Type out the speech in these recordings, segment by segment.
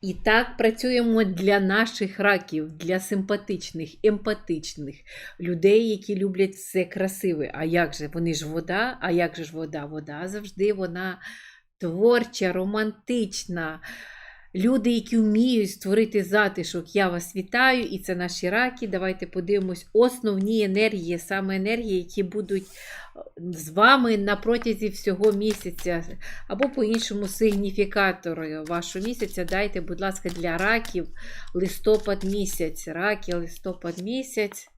І так працюємо для наших раків, для симпатичних, емпатичних людей, які люблять все красиве. А як же вони ж вода? А як же ж вода? Вода завжди вона творча, романтична. Люди, які вміють створити затишок, я вас вітаю, і це наші раки. Давайте подивимось основні енергії, саме енергії, які будуть е, з вами на протязі всього місяця, або по-іншому сигніфікатор вашого місяця. Дайте, будь ласка, для раків листопад місяць. Раки, листопад місяць.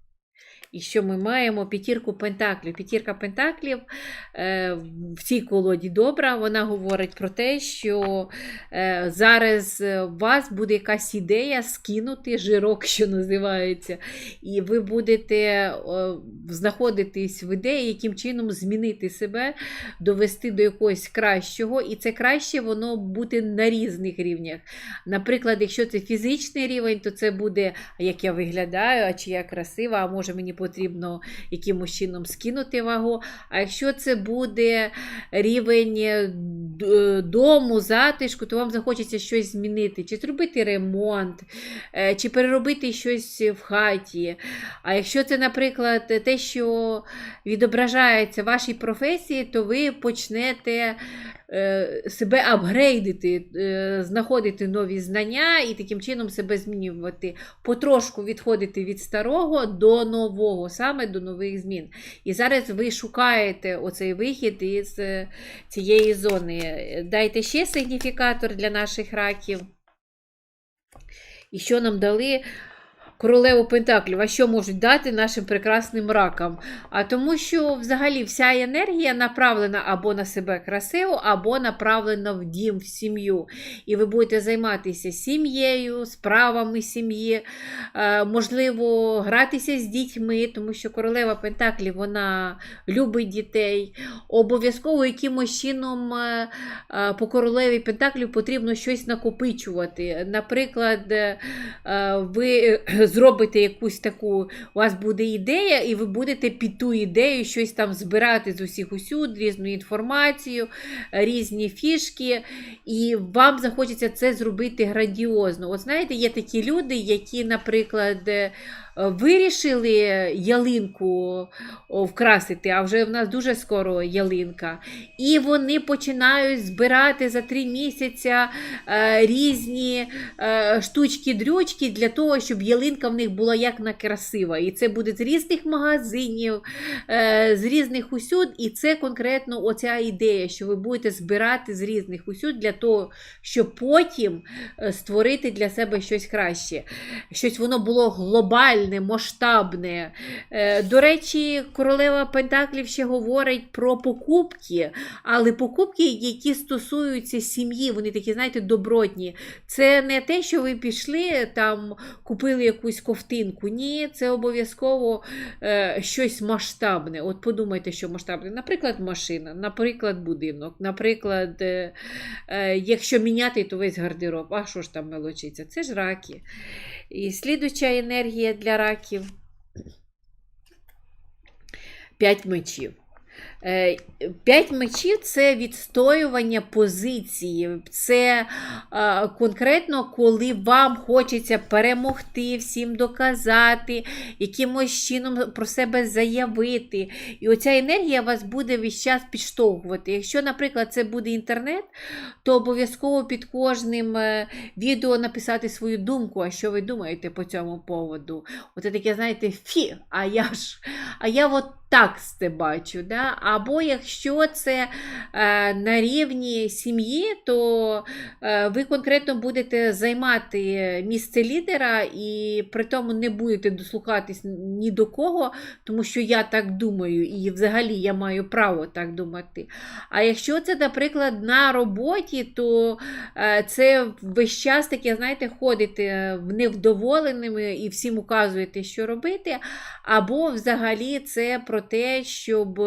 І що ми маємо? П'ятірку пентаклів. П'ятірка пентаклів е, в цій колоді добра. Вона говорить про те, що е, зараз е, у вас буде якась ідея скинути жирок, що називається, і ви будете знаходитись в ідеї, яким чином змінити себе, довести до якогось кращого. І це краще воно буде на різних рівнях. Наприклад, якщо це фізичний рівень, то це буде, як я виглядаю, а чи я красива, а може мені потрібно якимось чином скинути вагу. А якщо це буде рівень е, дому, затишку, то вам захочеться щось змінити, чи зробити ремонт, е, чи переробити щось в хаті. А якщо це, наприклад, те, що відображається в вашій професії, то ви почнете е, себе апгрейдити, е, знаходити нові знання і таким чином себе змінювати, потрошку відходити від старого до нового, саме до нових змін. І зараз ви шукаєте оцей вихід із е, цієї зони. Дайте ще сигніфікатор для наших раків. І що нам дали? Королеву Пентаклів, а що можуть дати нашим прекрасним ракам? А тому, що взагалі вся енергія направлена або на себе красиво, або направлена в дім, в сім'ю. І ви будете займатися сім'єю, справами сім'ї, е, можливо, гратися з дітьми, тому що королева Пентаклів вона любить дітей. Обов'язково якимось чином е, е, по королеві Пентаклів потрібно щось накопичувати. Наприклад, ви зробите якусь таку, у вас буде ідея, і ви будете під ту ідею щось там збирати з усіх усюд, різну інформацію, різні фішки, і вам захочеться це зробити грандіозно. От знаєте, є такі люди, які, наприклад, е, Вирішили ялинку вкрасити, а вже в нас дуже скоро ялинка. І вони починають збирати за три місяці е, різні е, штучки-дрючки для того, щоб ялинка в них була як на красива. І це буде з різних магазинів, е, з різних усюд. І це конкретно оця ідея, що ви будете збирати з різних усюд для того, щоб потім е, створити для себе щось краще. Щось воно було глобальне, масштабне. Е, До речі, королева Пентаклів ще говорить про покупки, але покупки, які стосуються сім'ї, вони такі, знаєте, добротні. Це не те, що ви пішли, там купили якусь ковтинку. Ні, це обов'язково е, щось масштабне. От подумайте, що масштабне. Наприклад, машина, наприклад, будинок, наприклад, е, якщо міняти, то весь гардероб. А що ж там мелочиться? Це ж раки. І слідуча енергія для раків. П'ять мечів. Е, П'ять мечів це відстоювання позиції. Це конкретно, коли вам хочеться перемогти, всім доказати, якимось чином про себе заявити. І оця енергія вас буде весь час підштовхувати. Якщо, наприклад, це буде інтернет, то обов'язково під кожним е, відео написати свою думку, а що ви думаєте по цьому поводу. Оце таке, знаєте, фі, а я ж, а я от так це бачу. Да? Або якщо це е, на рівні сім'ї, то е, ви конкретно будете займати місце лідера і при тому не будете дослухатись ні до кого, тому що я так думаю, і взагалі я маю право так думати. А якщо це, наприклад, на роботі, то е, це весь час таке, знаєте, ходите в невдоволеними і всім указуєте, що робити. Або взагалі це про те, щоб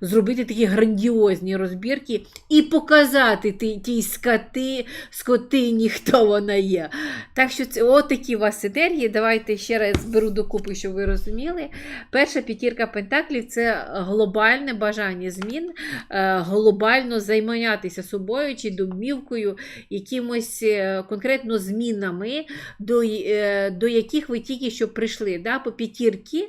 зробити такі грандіозні розбірки і показати ті- тій скоти, скотині, хто вона є. Так що це отакі у вас енергії. Давайте ще раз зберу докупи, щоб ви розуміли. Перша п'ятірка пентаклів це глобальне бажання змін, е, глобально займатися собою чи домівкою, якимось е, конкретно змінами, до, е, до яких ви тільки що прийшли. Да? По п'ятірки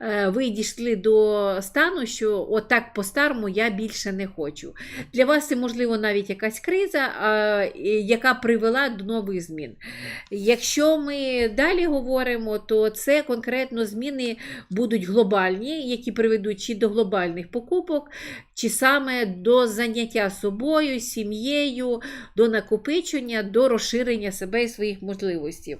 е, ви дійшли до стану, що отак по-старому я більше не хочу. Для вас це, можливо, навіть якась криза, яка привела до нових змін. Якщо ми далі говоримо, то це конкретно зміни будуть глобальні, які приведуть чи до глобальних покупок, чи саме до заняття собою, сім'єю, до накопичення, до розширення себе і своїх можливостей.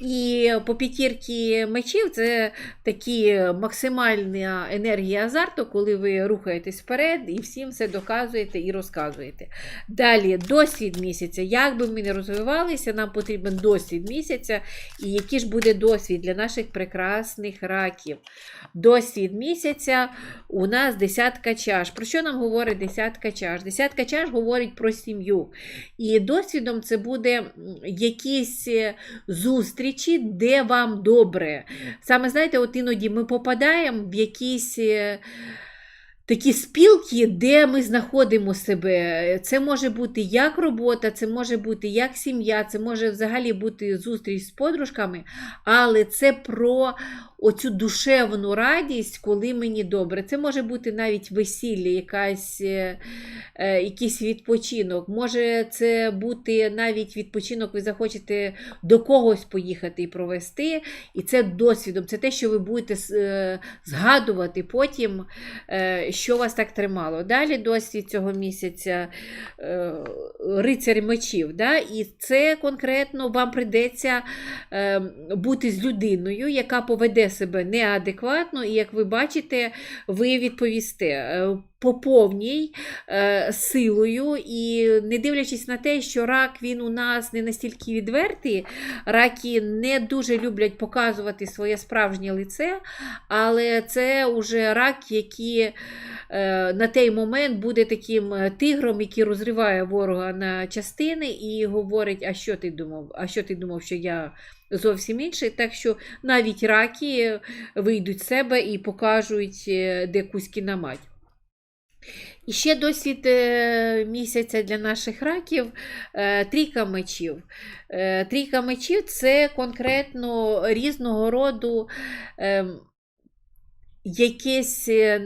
І по п'ятірки мечів це такі максимальна енергія азарту, коли ви рухаєтесь вперед і всім все доказуєте і розказуєте. Далі досвід місяця. Як би ми не розвивалися, нам потрібен досвід місяця. І який ж буде досвід для наших прекрасних раків? Досвід місяця у нас десятка чаш. Про що нам говорить десятка чаш? Десятка чаш говорить про сім'ю. І досвідом це буде якісь е, зустрічі, де вам добре. Саме знаєте, от іноді ми попадаємо в якісь. Е, Такі спілки, де ми знаходимо себе. Це може бути як робота, це може бути як сім'я, це може взагалі бути зустріч з подружками, але це про оцю душевну радість, коли мені добре. Це може бути навіть весілля, якась, е, е, якийсь відпочинок. Може це бути навіть відпочинок, ви захочете до когось поїхати і провести. І це досвідом, це те, що ви будете е, згадувати потім, що вас так тримало. Далі досвід цього місяця е, рицар мечів. Да? І це конкретно вам прийдеться е, бути з людиною, яка поведе себе неадекватно, і як ви бачите, ви відповісте. По повній е, силою, і не дивлячись на те, що рак він у нас не настільки відвертий, раки не дуже люблять показувати своє справжнє лице, але це вже рак, який е, на той момент буде таким е, тигром, який розриває ворога на частини і говорить: а що ти думав? А що ти думав, що я зовсім інший? Так що навіть раки вийдуть з себе і покажуть, е, де кузьки на мать. І ще досвід е, місяця для наших раків е, трійка мечів. Е, Трійка мечів це конкретно різного роду. Якесь, е,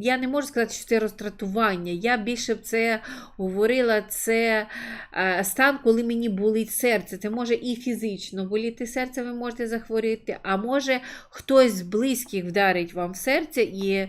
я не можу сказати, що це розтратування. Я більше б це говорила, це е, стан, коли мені болить серце. Це може і фізично боліти серце, ви можете захворіти, а може хтось з близьких вдарить вам в серце, і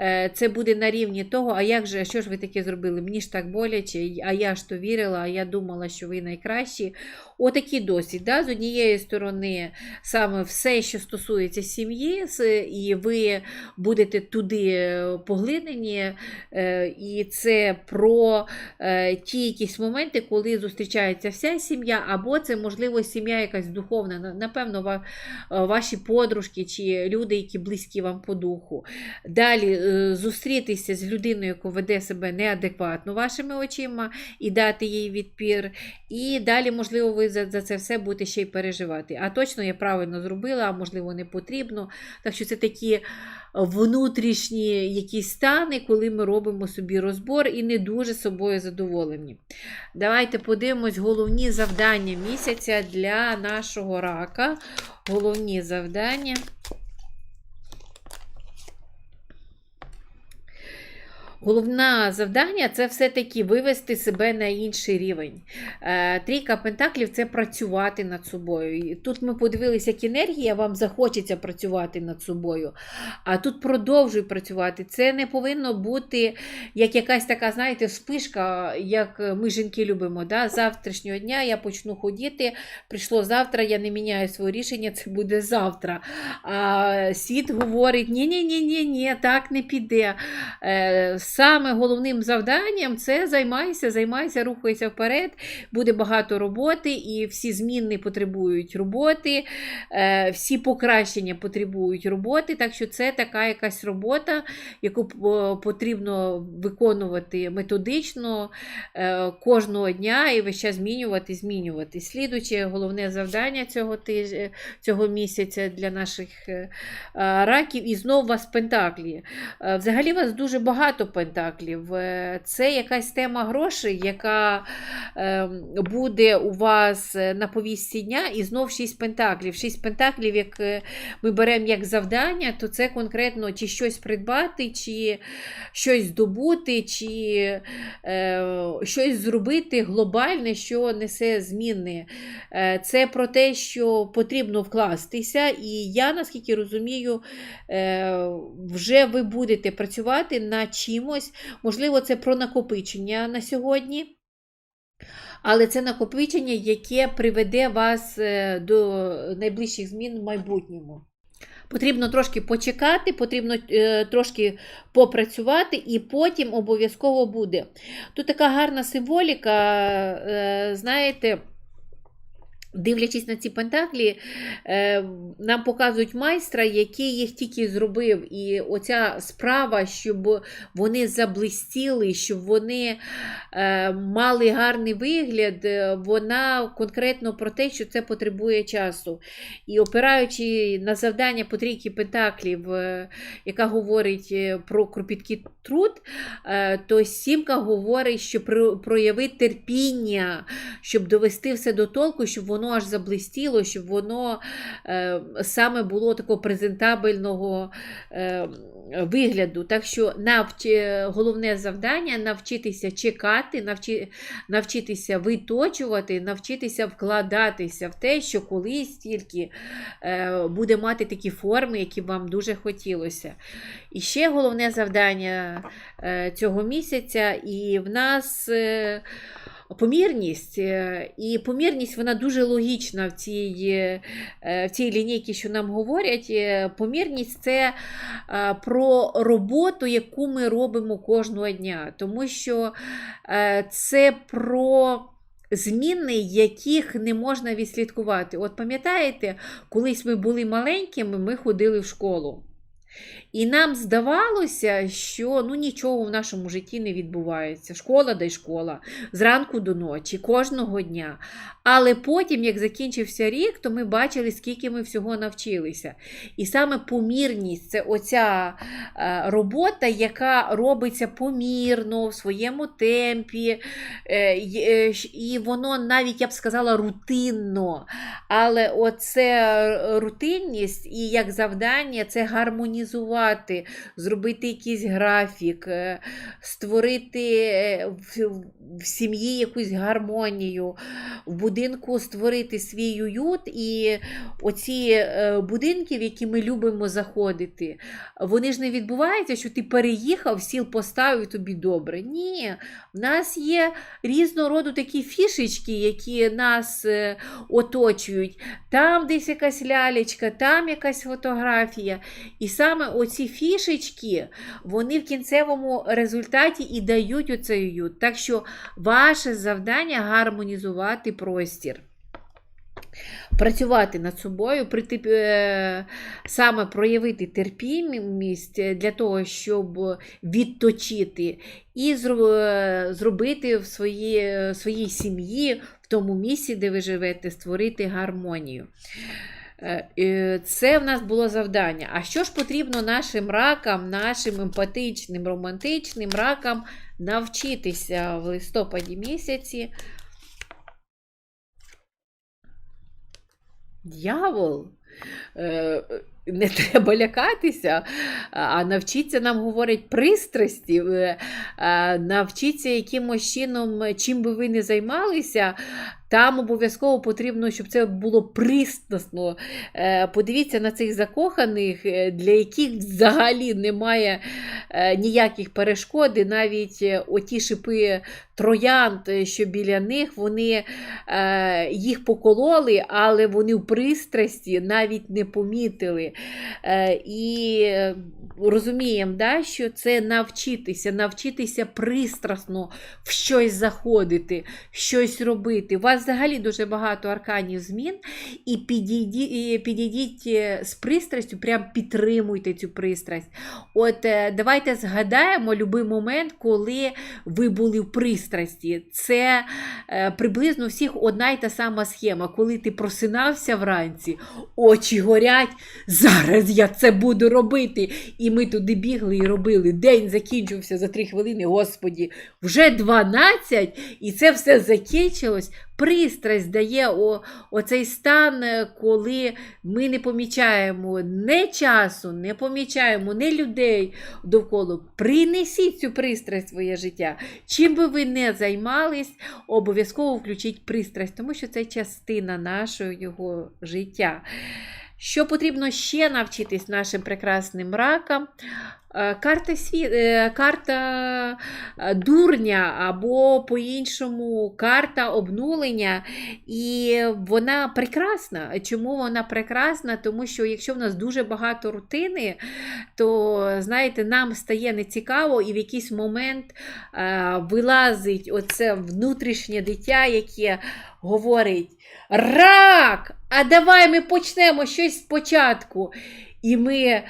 е, це буде на рівні того, а як же, що ж ви таке зробили? Мені ж так боляче, а я ж то вірила, а я думала, що ви найкращі. Отакий досвід. Да? З однієї сторони, саме все, що стосується сім'ї, і ви будете туди е, поглинені, е, і це про е, ті якісь моменти, коли зустрічається вся сім'я, або це, можливо, сім'я якась духовна, напевно, ваші подружки чи люди, які близькі вам по духу. Далі зустрітися з людиною, яка веде себе неадекватно вашими очима, і дати їй відпір. І далі, можливо, ви за це все будете ще й переживати. А точно я правильно зробила, а можливо, не потрібно. Так що це такі внутрішні якісь стани, коли ми робимо собі розбор і не дуже собою задоволені. Давайте подивимось головні завдання місяця для нашого рака. Головні завдання. Головне завдання це все-таки вивести себе на інший рівень. Е, Трійка пентаклів це працювати над собою. Тут ми подивилися, як енергія вам захочеться працювати над собою. А тут продовжуй працювати. Це не повинно бути як якась така, знаєте, спишка, як ми жінки любимо. Да? Завтрашнього дня я почну ходити. Прийшло завтра, я не міняю своє рішення, це буде завтра. А світ говорить: ні-ні-ні, ні, так не піде. Саме головним завданням це займайся, займайся, рухайся вперед. Буде багато роботи, і всі зміни потребують роботи, е, всі покращення потребують роботи. Так що це така якась робота, яку потрібно виконувати методично е, кожного дня і весь час змінювати, змінювати. Слідуюче головне завдання цього тижня, цього місяця для наших е, раків, і знов вас пентаклі. Взагалі вас дуже багато пентаклів. Це якась тема грошей, яка е, буде у вас на повістці дня, і знов шість пентаклів. Шість пентаклів, як е, ми беремо як завдання, то це конкретно чи щось придбати, чи щось здобути, чи е, щось зробити глобальне, що несе зміни. Е, Це про те, що потрібно вкластися, і я, наскільки розумію, вже ви будете працювати над чимось. Можливо, це про накопичення на сьогодні. Але це накопичення, яке приведе вас е, до найближчих змін в майбутньому. Потрібно трошки почекати, потрібно е, трошки попрацювати, і потім обов'язково буде. Тут така гарна символіка, е, знаєте. Дивлячись на ці пентаклі, е, нам показують майстра, який їх тільки зробив. І оця справа, щоб вони заблистіли, щоб вони е, мали гарний вигляд, е, вона конкретно про те, що це потребує часу. І опираючи на завдання по трійки пентаклів, е, яка говорить е, про кропіткий труд, то сімка говорить, що про- проявити терпіння, щоб довести все до толку, щоб воно аж заблистіло, щоб воно е, саме було такого презентабельного е, вигляду. Так що навч... головне завдання навчитися чекати, навчи... навчитися виточувати, навчитися вкладатися в те, що колись тільки е, буде мати такі форми, які вам дуже хотілося. І ще головне завдання е, цього місяця, і в нас. е, Помірність, Е, і помірність вона дуже логічна в цій, е, в цій лінійці, що нам говорять. Е, Помірність це е, про роботу, яку ми робимо кожного дня, тому що е, це про зміни, яких не можна відслідкувати. От пам'ятаєте, колись ми були маленькими, ми ходили в школу. І нам здавалося, що ну, нічого в нашому житті не відбувається. Школа да й школа, зранку до ночі, кожного дня. Але потім, як закінчився рік, то ми бачили, скільки ми всього навчилися. І саме помірність це оця е, робота, яка робиться помірно, в своєму темпі. е, е, І воно навіть, я б сказала, рутинно. Але оце рутинність і як завдання це гармонізувати, зробити якийсь графік, е, створити е, в, сім'ї якусь гармонію, в будинку створити свій уют. І оці е, будинки, в які ми любимо заходити, вони ж не відбуваються, що ти переїхав, сіл поставив тобі добре. Ні, в нас є різного роду такі фішечки, які нас оточують. Там десь якась лялечка, там якась фотографія. І саме оці фішечки, вони в кінцевому результаті і дають оцей уют. Так що ваше завдання гармонізувати простір. Працювати над собою, прийти, е, саме проявити терпімість для того, щоб відточити і е, зробити в своїй, своїй сім'ї, в тому місці, де ви живете, створити гармонію. Е, Це в нас було завдання. А що ж потрібно нашим ракам, нашим емпатичним, романтичним ракам навчитися в листопаді місяці? Дьявол. Е, Не треба лякатися, а навчіться нам говорить пристрасті, е, навчіться якимось чином, чим би ви не займалися, Там обов'язково потрібно, щоб це було пристрасно. Е, Подивіться на цих закоханих, е, для яких взагалі немає е, ніяких перешкод, навіть е, оті шипи троянд, е, що біля них, вони е, їх покололи, але вони в пристрасті навіть не помітили. Е, і е, розуміємо, да, що це навчитися, навчитися пристрасно в щось заходити, щось робити. У вас взагалі дуже багато арканів змін, і підійдіть, е, з пристрастю, прям підтримуйте цю пристрасть. От давайте згадаємо будь-який момент, коли ви були в пристрасті. Це приблизно всіх одна й та сама схема. Коли ти просинався вранці, очі горять, зараз я це буду робити. І ми туди бігли і робили. День закінчився за три хвилини, господі, вже 12, і це все закінчилось. Пристрасть дає о, оцей стан, е, коли ми не помічаємо не часу, не помічаємо не людей довкола. Принесіть цю пристрасть в своє життя. Чим би ви не займались, обов'язково включіть пристрасть, тому що це частина нашого його життя. Що потрібно ще навчитись нашим прекрасним ракам? Е, Карта, сві... е, карта е, дурня або по-іншому карта обнулення. І вона прекрасна. Чому вона прекрасна? Тому що якщо в нас дуже багато рутини, то знаєте, нам стає нецікаво, і в якийсь момент вилазить оце внутрішнє дитя, яке говорить: Рак! А давай ми почнемо щось спочатку. І ми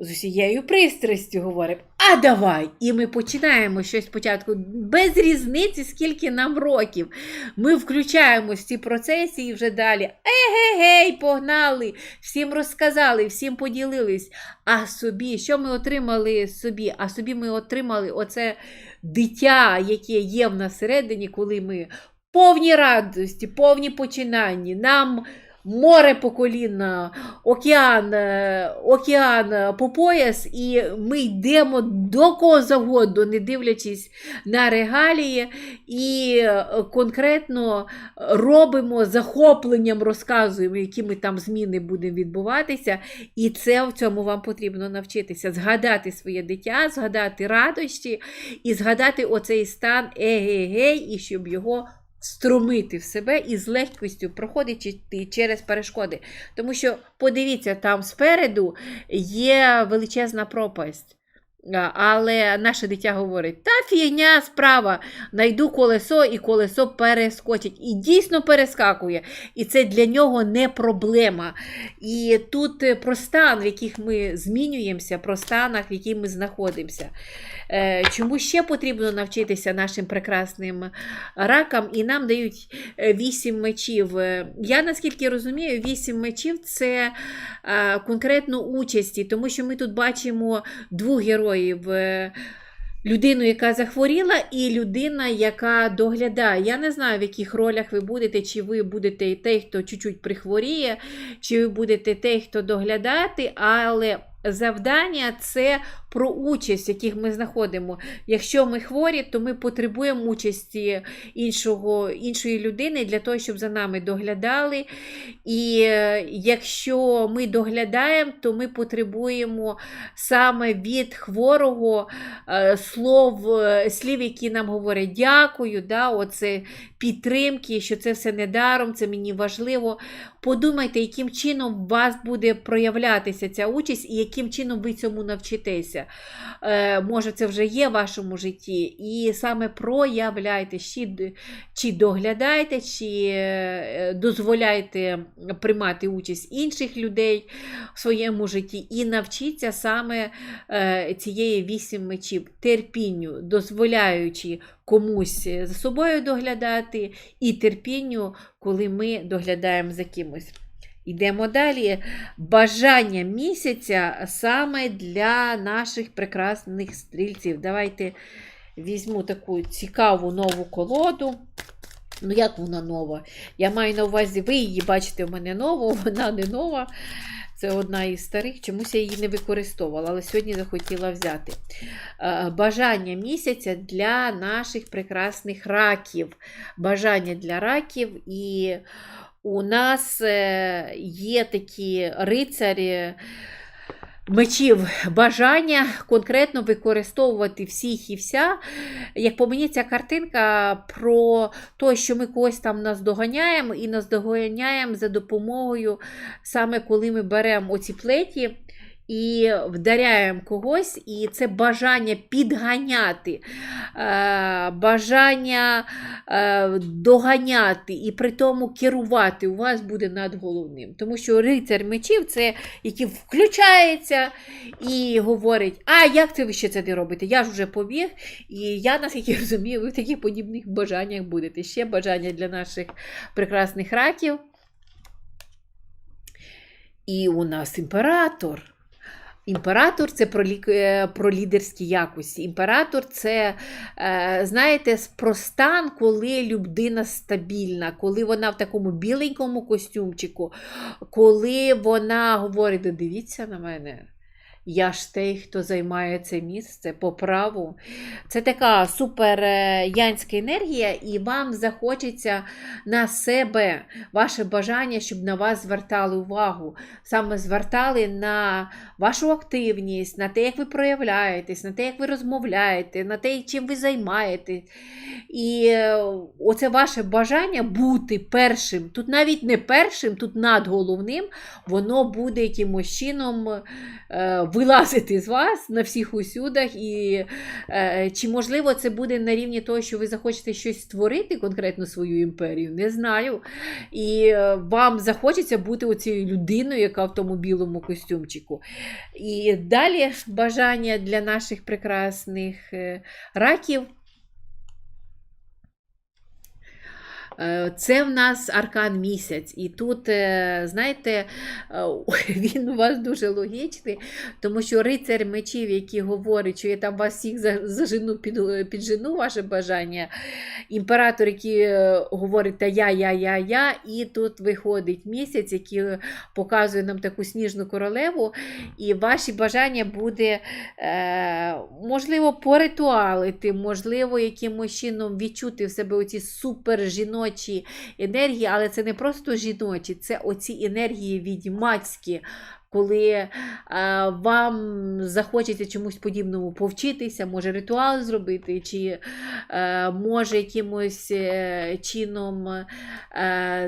з усією пристрастю говоримо, а давай! І ми починаємо щось спочатку без різниці, скільки нам років. Ми включаємось в ці процеси і вже далі. Егегей, погнали! Всім розказали, всім поділились. А собі, що ми отримали собі? А собі ми отримали оце дитя, яке є в нас всередині, коли ми повні радості, повні починання. Нам море по коліна, океан, е, океан е, по пояс, і ми йдемо до кого завгодно, не дивлячись на регалії, і е, конкретно робимо захопленням, розказуємо, які ми там зміни будемо відбуватися. І це в цьому вам потрібно навчитися. Згадати своє дитя, згадати радощі і згадати оцей стан егегей, і щоб його струмити в себе і з легкістю проходити через перешкоди. Тому що, подивіться, там спереду є величезна пропасть. Але наше дитя говорить: та фігня справа, найду колесо, і колесо перескочить. І дійсно перескакує. І це для нього не проблема. І тут е, про стан, в яких ми змінюємося, про станах, в яких ми знаходимося. Е, Чому ще потрібно навчитися нашим прекрасним ракам, і нам дають е, вісім мечів. Я наскільки розумію, вісім мечів це конкретно участі, тому що ми тут бачимо двох героїв. Е, Людину, яка захворіла, і людина, яка доглядає. Я не знаю, в яких ролях ви будете, чи ви будете той, хто чуть-чуть прихворіє, чи ви будете той, хто доглядати, але завдання це про участь, в яких ми знаходимо. Якщо ми хворі, то ми потребуємо участі іншого, іншої людини для того, щоб за нами доглядали. І е, якщо ми доглядаємо, то ми потребуємо саме від хворого е, слов, е, слів, які нам говорять дякую, да, оце підтримки, що це все не даром, це мені важливо. Подумайте, яким чином у вас буде проявлятися ця участь і яким чином ви цьому навчитеся. Е, Може, це вже є в вашому житті. І саме проявляйте, чи, чи доглядайте, чи е, дозволяйте приймати участь інших людей в своєму житті, і навчіться саме е, цієї вісім мечів, терпінню, дозволяючи комусь за собою доглядати, і терпінню, коли ми доглядаємо за кимось. Йдемо далі. Бажання місяця саме для наших прекрасних стрільців. Давайте візьму таку цікаву нову колоду. Ну, як вона нова? Я маю на увазі, ви її бачите в мене нову, вона не нова. Це одна із старих, чомусь я її не використовувала, але сьогодні захотіла взяти. Е, Бажання місяця для наших прекрасних раків. Бажання для раків. І у нас е, є такі рицарі. Мечів бажання конкретно використовувати всіх і вся. Як по мені, ця картинка про те, що ми когось там наздоганяємо, і наздоганяємо за допомогою, саме коли ми беремо оці плеті і вдаряємо когось, і це бажання підганяти, е, бажання е, доганяти і при тому керувати у вас буде над головним. Тому що рицар мечів це який включається і говорить: А як це ви ще це не робите? Я ж вже побіг, і я, наскільки розумію, ви в таких подібних бажаннях будете. Ще бажання для наших прекрасних раків. І у нас імператор. Імператор це про, е, про лідерські якості. Імператор це, е, знаєте, про стан, коли людина стабільна, коли вона в такому біленькому костюмчику, коли вона говорить: дивіться на мене. Я ж той, хто займає це місце по праву. Це така супер е, енергія, і вам захочеться на себе ваше бажання, щоб на вас звертали увагу. Саме звертали на вашу активність, на те, як ви проявляєтесь, на те, як ви розмовляєте, на те, чим ви займаєтесь. І е, оце ваше бажання бути першим, тут навіть не першим, тут над головним, воно буде якимось чином е, вилазити з вас на всіх усюдах. І е, чи можливо це буде на рівні того, що ви захочете щось створити, конкретно свою імперію? Не знаю. І е, вам захочеться бути оцією людиною, яка в тому білому костюмчику. І далі бажання для наших прекрасних е, раків. Е, Це в нас аркан місяць, і тут, е, знаєте, е, він у вас дуже логічний, тому що рицар мечів, який говорить, що я там вас всіх зажену, під, піджену ваше бажання, імператор, який е, говорить та я, я, я, я, і тут виходить місяць, який показує нам таку сніжну королеву, і ваші бажання буде, е, можливо, поритуалити, можливо, якимось чином відчути в себе оці супер жіночі енергії, але це не просто жіночі, це оці енергії відьмацькі. Коли вам захочеться чомусь подібному повчитися, може ритуал зробити, чи е, може якимось е, чином е,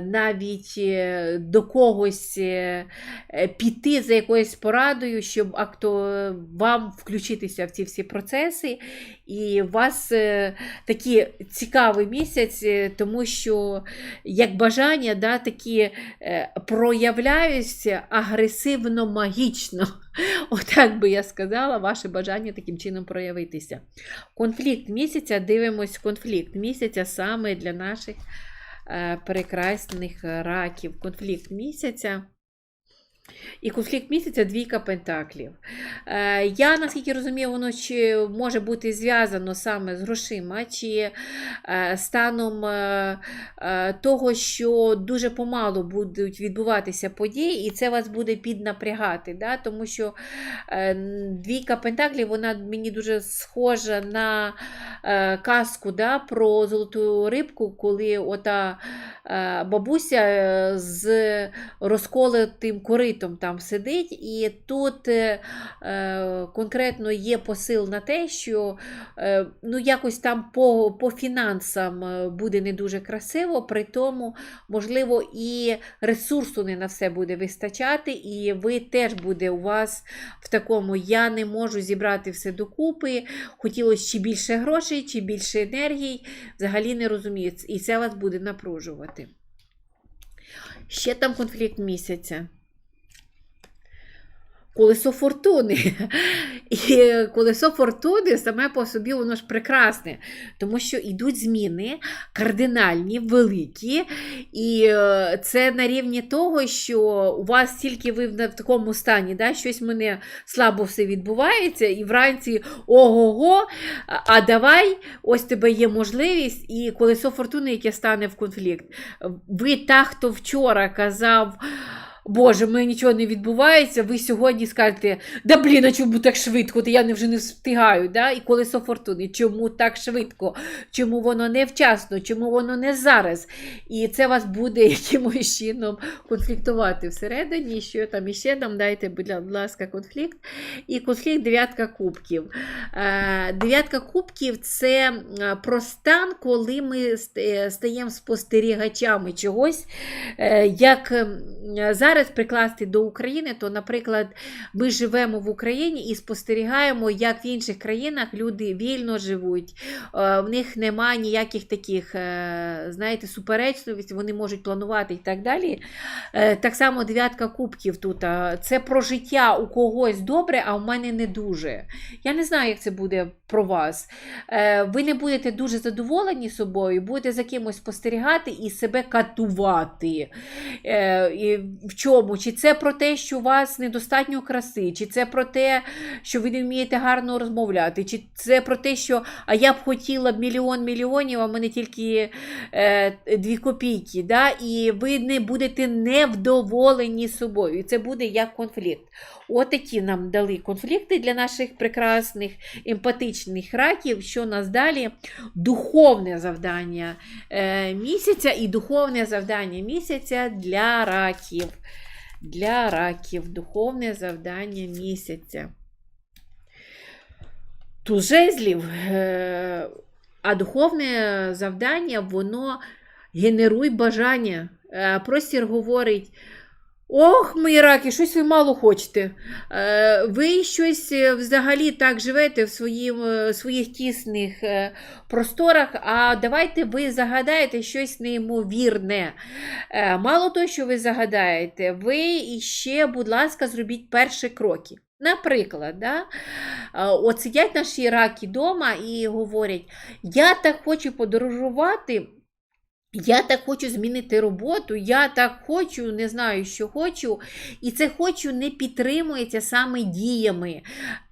навіть до когось піти за якоюсь порадою, щоб вам включитися в ці всі процеси. І у вас такий цікавий місяць, тому що як бажання да, такі е, проявляються агресивно-магічно. Отак би я сказала, ваше бажання таким чином проявитися. Конфлікт місяця, дивимось конфлікт місяця саме для наших е, прекрасних раків. Конфлікт місяця. І конфлікт місяця двійка пентаклів. Е, я, наскільки розумію, воно чи може бути зв'язано саме з грошима, чи е, станом е, того, що дуже помало будуть відбуватися події, і це вас буде піднапрягати. Да? Тому що двійка пентаклів вона мені дуже схожа на казку да, про золоту рибку, коли ота бабуся е, з розколотим коритом там сидить, і тут е, е, конкретно є посил на те, що е, ну, якось там по, по фінансам е, буде не дуже красиво, при тому, можливо, і ресурсу не на все буде вистачати, і ви теж буде у вас в такому я не можу зібрати все докупи, хотілося чи більше грошей, чи більше енергії, взагалі не розумію, і це вас буде напружувати. Ще там конфлікт місяця. Колесо фортуни. І колесо фортуни саме по собі воно ж прекрасне, тому що йдуть зміни кардинальні, великі. І е, це на рівні того, що у вас тільки ви в такому стані, да, щось мене слабо все відбувається, і вранці ого-го, а давай, ось тебе є можливість, і колесо фортуни, яке стане в конфлікт. Ви та, хто вчора казав. Боже, в мене нічого не відбувається. Ви сьогодні скажете, да блін, а чому так швидко? Та я не вже не встигаю. Да? І колесо фортуни. Чому так швидко? Чому воно не вчасно? Чому воно не зараз? І це вас буде якимось чином конфліктувати всередині. Що там іще нам дайте, будь ласка, конфлікт. І конфлікт дев'ятка кубків. Е, Дев'ятка кубків це про стан, коли ми стаємо спостерігачами чогось. Е, Як ем, зараз прикласти до України, то, наприклад, ми живемо в Україні і спостерігаємо, як в інших країнах люди вільно живуть. Е, В них немає ніяких таких, е, знаєте, суперечностей, вони можуть планувати і так далі. Е, Так само дев'ятка кубків тут. Це про життя у когось добре, а в мене не дуже. Я не знаю, як це буде про вас. Ви не будете дуже задоволені собою, будете за кимось спостерігати і себе катувати. Чому? Чи це про те, що у вас недостатньо краси, чи це про те, що ви не вмієте гарно розмовляти, чи це про те, що а я б хотіла б мільйон мільйонів, а в мене тільки е, дві копійки. Да? І ви не будете невдоволені собою. І це буде як конфлікт. Отакі нам дали конфлікти для наших прекрасних емпатичних раків, що нас далі духовне завдання е, місяця і духовне завдання місяця для раків. Для раків духовне завдання місяця. Тужезлів, е, а духовне завдання, воно генеруй бажання. Е, Простір говорить. Ох, мої раки, щось ви мало хочете. Е, Ви щось е, взагалі так живете в своїм, е, своїх тісних просторах, а давайте ви загадаєте щось неймовірне. Мало того, що ви загадаєте, ви іще, будь ласка, зробіть перші кроки. Наприклад, да? от сидять наші раки вдома і говорять: я так хочу подорожувати. Я так хочу змінити роботу, я так хочу, не знаю, що хочу, і це хочу не підтримується саме діями.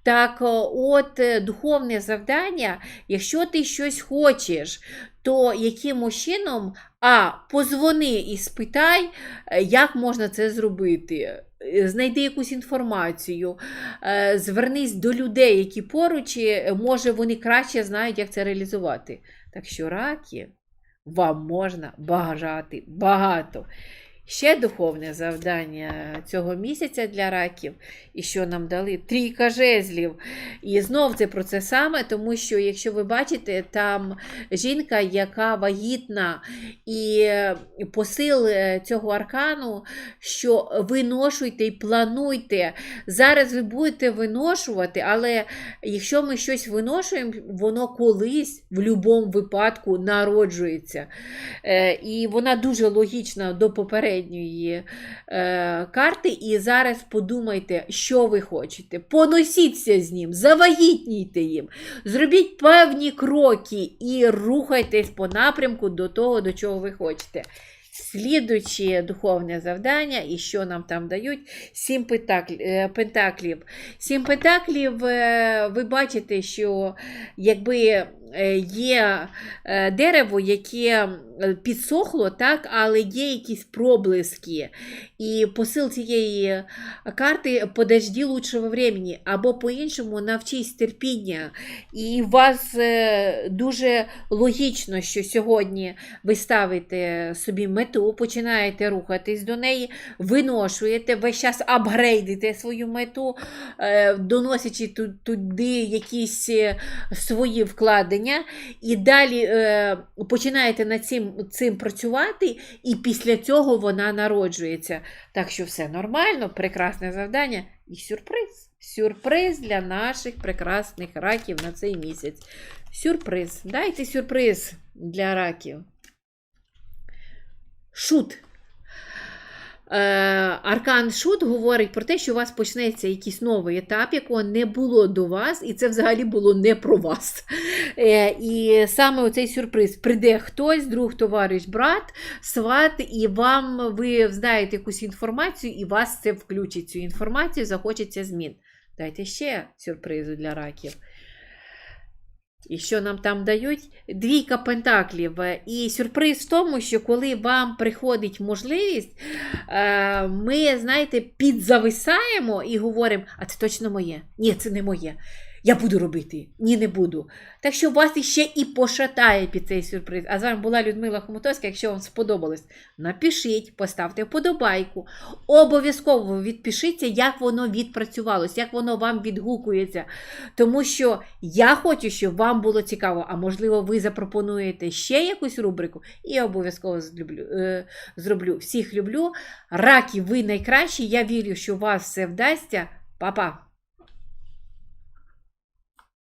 Так, от е, духовне завдання, якщо ти щось хочеш, то якимось чином, а позвони і спитай, е, як можна це зробити. Е, Знайди якусь інформацію, е, звернись до людей, які поруч, е, може вони краще знають, як це реалізувати. Так що раки вам можна бажати багато. Ще духовне завдання цього місяця для раків, і що нам дали трійка жезлів. І знов це про це саме, тому що, якщо ви бачите, там жінка, яка вагітна, і посил е, цього аркану, що виношуйте і плануйте. Зараз ви будете виношувати, але якщо ми щось виношуємо, воно колись в будь-якому випадку народжується. Е, І вона дуже логічна до попередньої е, карти. І зараз подумайте, що ви хочете. Поносіться з ним, завагітнійте їм, зробіть певні кроки і рухайтесь по напрямку до того, до чого ви хочете. Слідуюче духовне завдання, і що нам там дають? Сім пентаклів. е. Сім пентаклів, е, ви бачите, що якби є е, дерево, яке е, підсохло, так, але є якісь проблиски. І посил цієї карти подожди лучшого времени, або по-іншому навчись терпіння. І у вас е, дуже логічно, що сьогодні ви ставите собі мету, починаєте рухатись до неї, виношуєте, весь час апгрейдите свою мету, е, доносячи туди якісь е, свої вкладення, і далі е, починаєте над цим, цим працювати, і після цього вона народжується. Так що все нормально, прекрасне завдання і сюрприз. Сюрприз для наших прекрасних раків на цей місяць. Сюрприз. Дайте сюрприз для раків. Шут. Е, Аркан Шут говорить про те, що у вас почнеться якийсь новий етап, якого не було до вас, і це взагалі було не про вас. Е, І саме оцей сюрприз: прийде хтось, друг, товариш, брат, сват, і вам ви знаєте якусь інформацію, і вас це включить цю інформацію, захочеться змін. Дайте ще сюрпризу для раків. І що нам там дають? Двійка пентаклів. І сюрприз в тому, що коли вам приходить можливість, е, ми, знаєте, підзависаємо і говоримо, а це точно моє. Ні, це не моє. Я буду робити. Ні, не буду. Так що вас іще і пошатає під цей сюрприз. А з вами була Людмила Хомутовська. Якщо вам сподобалось, напишіть, поставте вподобайку. Обов'язково відпишіться, як воно відпрацювалось, як воно вам відгукується. Тому що я хочу, щоб вам було цікаво, а можливо, ви запропонуєте ще якусь рубрику, і обов'язково зроблю, е, зроблю. Всіх люблю. Раки, ви найкращі. Я вірю, що у вас все вдасться. Па-па!